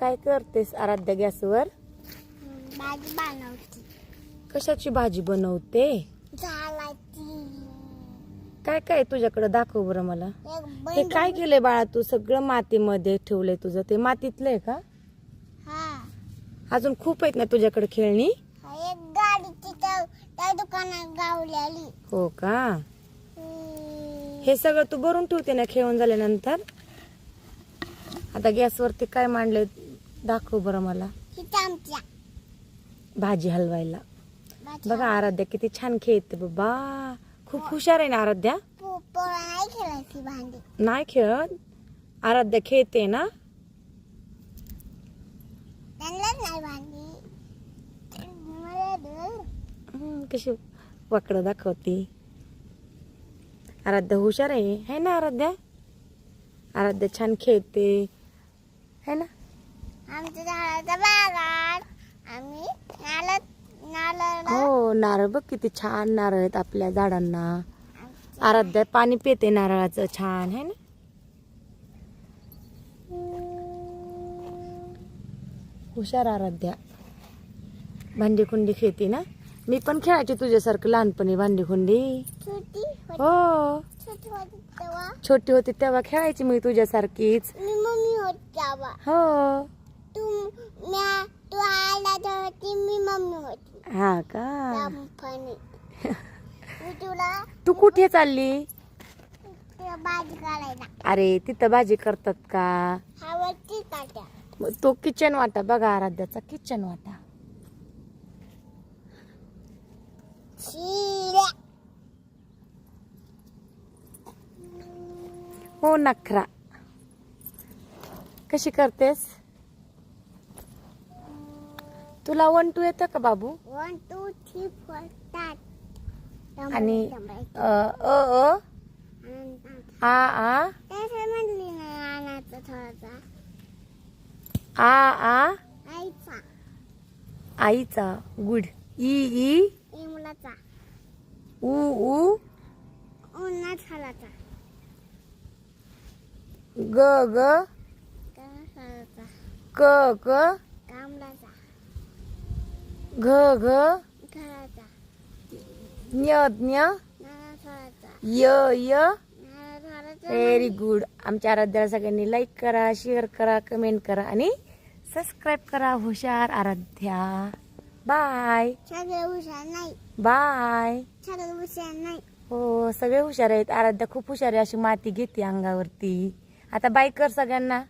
काय करतेस आराध्या गॅसवर? भाजी बनवती. कशाची भाजी बनवते? काय काय तुझ्याकडे दाखव बरं मला. हे काय केलंय बाळा तू? सगळं मातीमध्ये ठेवलंय तुझं. ते मातीतलं आहे का? हा. अजून खूप आहेत ना तुझ्याकडे खेळणी? हा हो का. हे सगळं तू भरून ठेवते ना खेळून झाल्यानंतर? आता गॅसवरती काय मांडलंय? दाखव बरं मला. ही भाजी हलवायला. बघा आराध्या किती छान खेळते बाबा. खूप हुशार आहे ना आराध्या? नाही खेळायची भांडी. नाही खेळत. आराध्या खेळते ना? त्यांनाच नाही भांडी. मला दे. हम्म, कशी वाकडं दाखवते. आराध्या हुशार आहे. है ना आराध्या? आराध्या छान खेळते. है ना? आमच्या बागात आम्ही नाला नाला हो नारळ बघ किती छान नारळ आहेत आपल्या झाडांना. आराध्या पाणी पिते नारळाचं छान है ना? हुशार आराध्या. भांडी खुंडी खेळते ना? मी पण खेळायची तुझ्यासारखं लहानपणी भांडी होती. हो. छोटी होती तेव्हा. छोटी होती तेव्हा खेळायची मी तुझ्यासारखीच. हो तू म्या तू आला तर ती मी मम्मी होती हा का? लहानपणी मी तुला तू कुठे चालली? तुला भाजी अरे तिथं भाजी करतात का? हवरची काट्या मग तो किचन वाटा बघा आराध्याचा किचन वाटा. शिऱ्या हो नखरा. कशी करतेस? तुला वन टू येतं का बाबू? One two three four start आणि अ अ अ, आ आ आ आ आईचा. आईचा. गुड ई उन्हा छालाचा ग ग क क कांबळाचा घ घ घराचा ज्ञ ज्ञ य य. व्हेरी गुड आमच्या आराध्याला सगळ्यांनी लाईक करा शेअर करा कमेंट करा आणि सबस्क्राईब करा हुशार आराध्या. बाय सगळे हुशार नाही. बाय सगळे हुशार नाही. हो सगळे हुशार आहेत. आराध्या खूप हुशार आहे. अशी माती घेते अंगावरती. आता बाय कर सगळ्यांना.